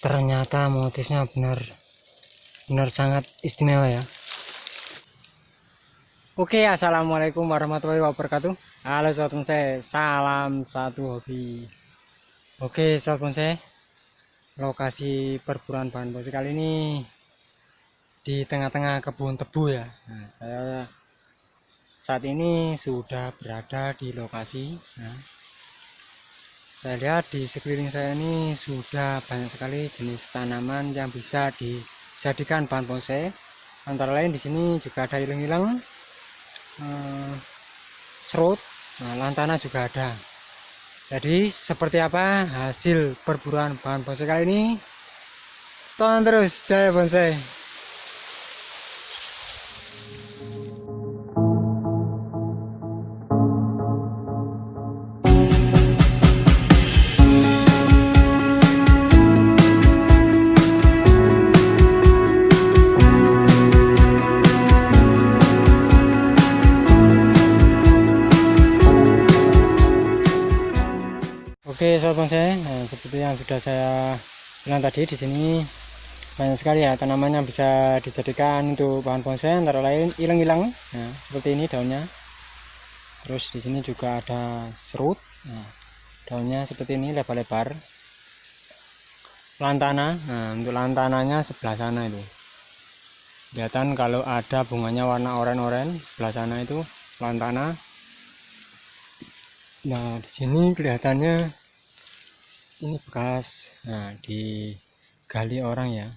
ternyata motifnya benar benar sangat istimewa ya. Oke assalamualaikum warahmatullahi wabarakatuh. Halo sobat bonsai salam satu hobi. Oke sobat bonsai lokasi perburuan bahan bonsai kali ini di tengah-tengah kebun tebu ya. Nah, saya saat ini sudah berada di lokasi nah, saya lihat di sekeliling saya ini sudah banyak sekali jenis tanaman yang bisa dijadikan bahan bonsai antara lain di sini juga ada ilang-ilang eh, serut nah, lantana juga ada. Jadi seperti apa hasil perburuan bahan bonsai kali ini? Tonton terus jaya bonsai Sobat bonsai, nah, seperti yang sudah saya bilang tadi di sini banyak sekali ya tanaman yang bisa dijadikan untuk bahan bonsai antara lain ilang-ilang, nah seperti ini daunnya. Terus di sini juga ada serut, nah, daunnya seperti ini lebar-lebar. Lantana, nah untuk lantananya sebelah sana itu. Kelihatan kalau ada bunganya warna oranye-oranye sebelah sana itu lantana. Nah di sini kelihatannya ini bekas nah digali orang ya.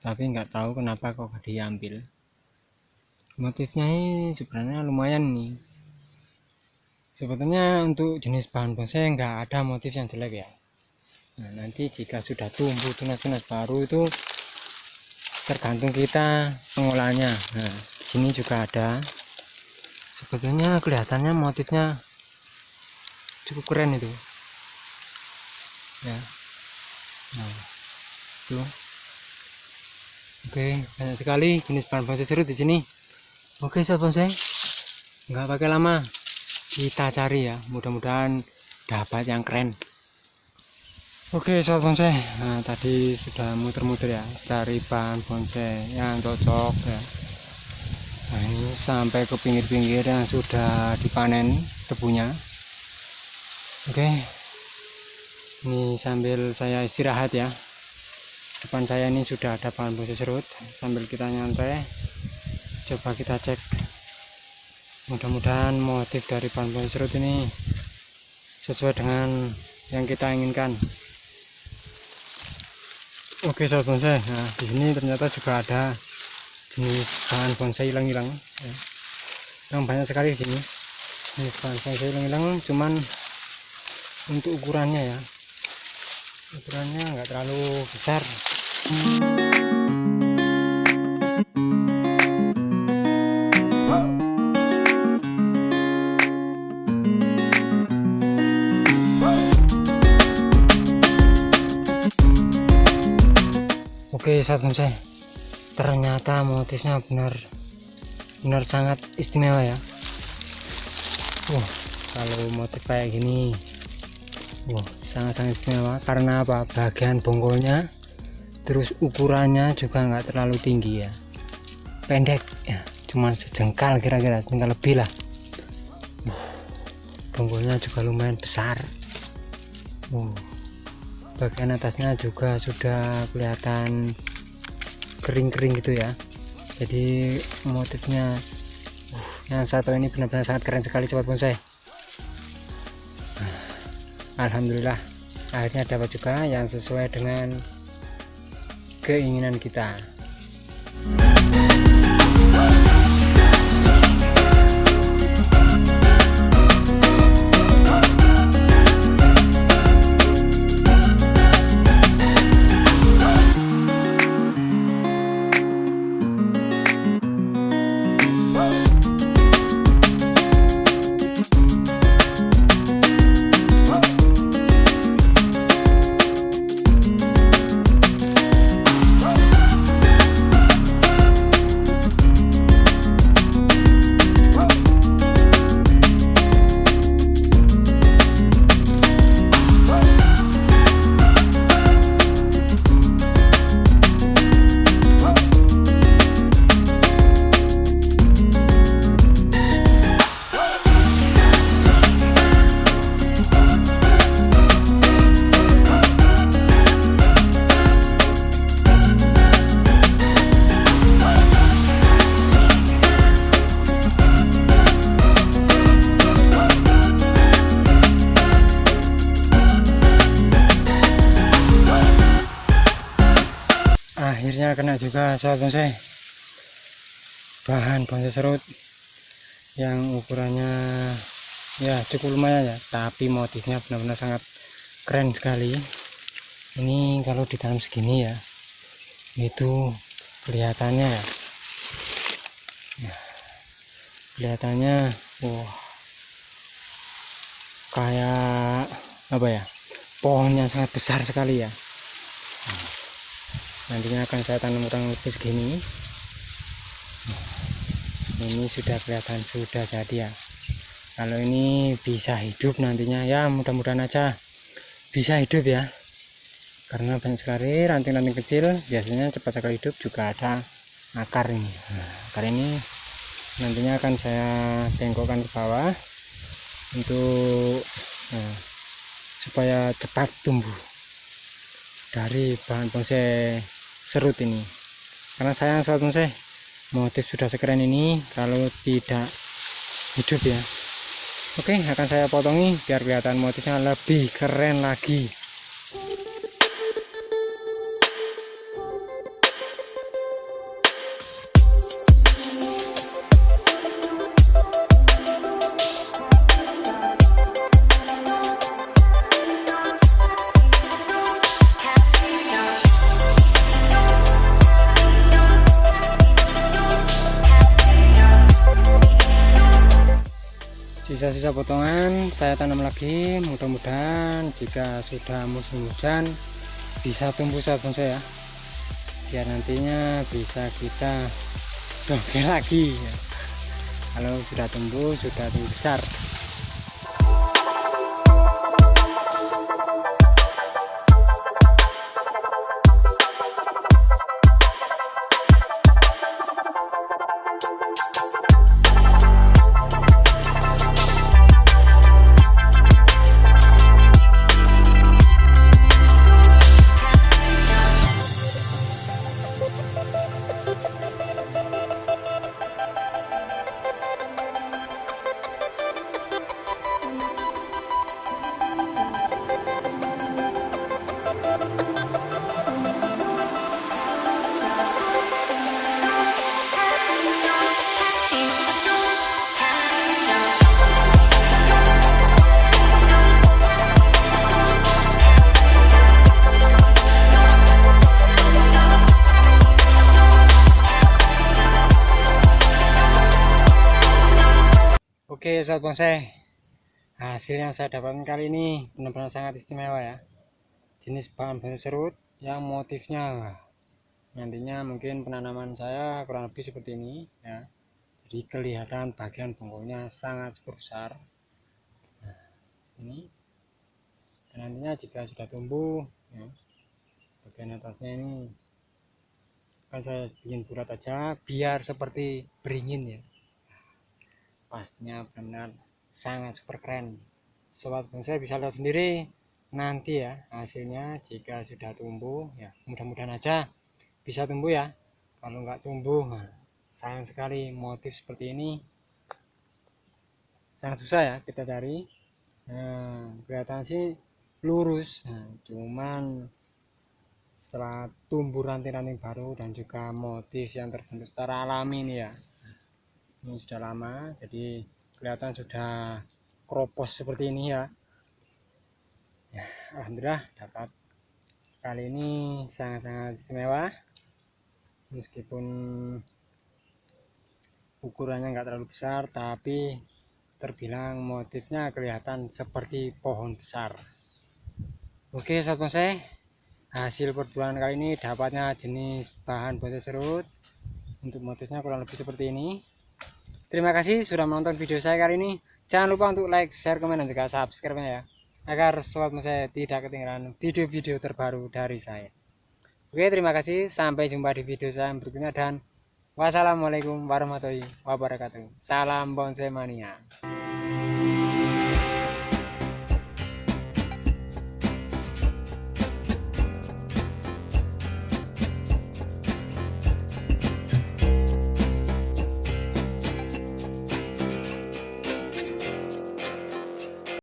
Tapi nggak tahu kenapa kok diambil. Motifnya ini sebenarnya lumayan nih. Sebetulnya untuk jenis bahan bonsai nggak ada motif yang jelek ya. Nah nanti jika sudah tumbuh tunas-tunas baru itu tergantung kita pengolahannya. Nah di sini juga ada. Sebetulnya kelihatannya motifnya cukup keren itu ya. Nah itu. Oke banyak sekali jenis bahan bonsai serut di sini. Oke sobat bonsai. Nggak pakai lama. Kita cari ya. Mudah-mudahan dapat yang keren. Oke sobat bonsai. Nah tadi sudah muter-muter ya. Cari bahan bonsai yang cocok ya. Nah ini sampai ke pinggir-pinggir yang sudah dipanen tebunya. Oke ini sambil saya istirahat ya. Depan saya ini sudah ada bahan bonsai serut. Sambil kita nyantai coba kita cek. Mudah-mudahan motif dari bahan bonsai serut ini sesuai dengan yang kita inginkan. Oke sobat bonsai. Nah di sini ternyata juga ada jenis bahan bonsai hilang-hilang ya. yang banyak sekali di sini. Jenis bahan bonsai hilang-hilang cuman untuk ukurannya ya ukurannya nggak terlalu besar. Oke saat bonsai ternyata motifnya benar. Benar sangat istimewa ya. Wah, kalau motif kayak gini Wah, sangat-sangat istimewa karena apa? Bagian bongkolnya terus ukurannya juga nggak terlalu tinggi ya. Pendek ya, cuman sejengkal kira-kira, tinggal lebih lah. Wah, bonggolnya juga lumayan besar. Wah, bagian atasnya juga sudah kelihatan kering-kering gitu ya. Jadi motifnya uh, yang satu ini benar-benar sangat keren sekali sobat bonsai. Alhamdulillah akhirnya dapat juga yang sesuai dengan keinginan kita akhirnya kena juga sobat bonsai. Bahan bonsai serut yang ukurannya ya cukup lumayan ya. Tapi motifnya benar-benar sangat keren sekali. Ini kalau di dalam segini ya itu kelihatannya ya. Nah, kelihatannya wah kayak apa ya pohon yang sangat besar sekali ya nantinya akan saya tanam kurang lebih segini. Ini sudah kelihatan sudah jadi ya. Kalau ini bisa hidup nantinya ya mudah-mudahan aja bisa hidup ya. Karena banyak sekali ranting-ranting kecil biasanya cepat sekali hidup juga ada akar ini. Nah, akar ini nantinya akan saya bengkokkan ke bawah untuk nah, supaya cepat tumbuh dari bahan bonsai serut ini. Karena sayang sobat bonsai motif sudah sekeren ini kalau tidak hidup ya. Oke akan saya potongi biar kelihatan motifnya lebih keren lagi sisa-sisa potongan saya tanam lagi. Mudah-mudahan jika sudah musim hujan bisa tumbuh saat bonsai ya biar nantinya bisa kita dongkel lagi. Kalau sudah tumbuh sudah tumbuh besar Oke sobat bonsai. Hasil yang saya dapatkan kali ini benar-benar sangat istimewa ya. Jenis bahan bonsai serut yang motifnya. Nantinya mungkin penanaman saya kurang lebih seperti ini ya. Jadi kelihatan bagian pokoknya sangat besar. Nah, ini. Dan nantinya jika sudah tumbuh ya, bagian atasnya ini akan saya bikin bulat aja biar seperti beringin ya pastinya benar. Sangat super keren. Sobat bonsai bisa lihat sendiri nanti ya hasilnya. Jika sudah tumbuh ya mudah-mudahan aja bisa tumbuh ya. Kalau nggak tumbuh nah, sayang sekali motif seperti ini. Sangat susah ya kita cari. Nah, kelihatan sih lurus. Nah, cuman setelah tumbuh ranting-ranting baru dan juga motif yang terbentuk secara alami ini ya ini sudah lama jadi kelihatan sudah kropos seperti ini ya. Ya Alhamdulillah dapat. Kali ini sangat-sangat istimewa. Meskipun ukurannya enggak terlalu besar tapi terbilang motifnya kelihatan seperti pohon besar. Oke sobat bonsai hasil perburuan kali ini dapatnya jenis bahan bonsai serut. Untuk motifnya kurang lebih seperti ini Terima kasih sudah menonton video saya kali ini. Jangan lupa untuk like, share, komen, dan juga subscribe ya. Agar sobat saya tidak ketinggalan video-video terbaru dari saya. Oke, terima kasih. Sampai jumpa di video saya berikutnya. Dan wassalamualaikum warahmatullahi wabarakatuh. Salam bonsai mania.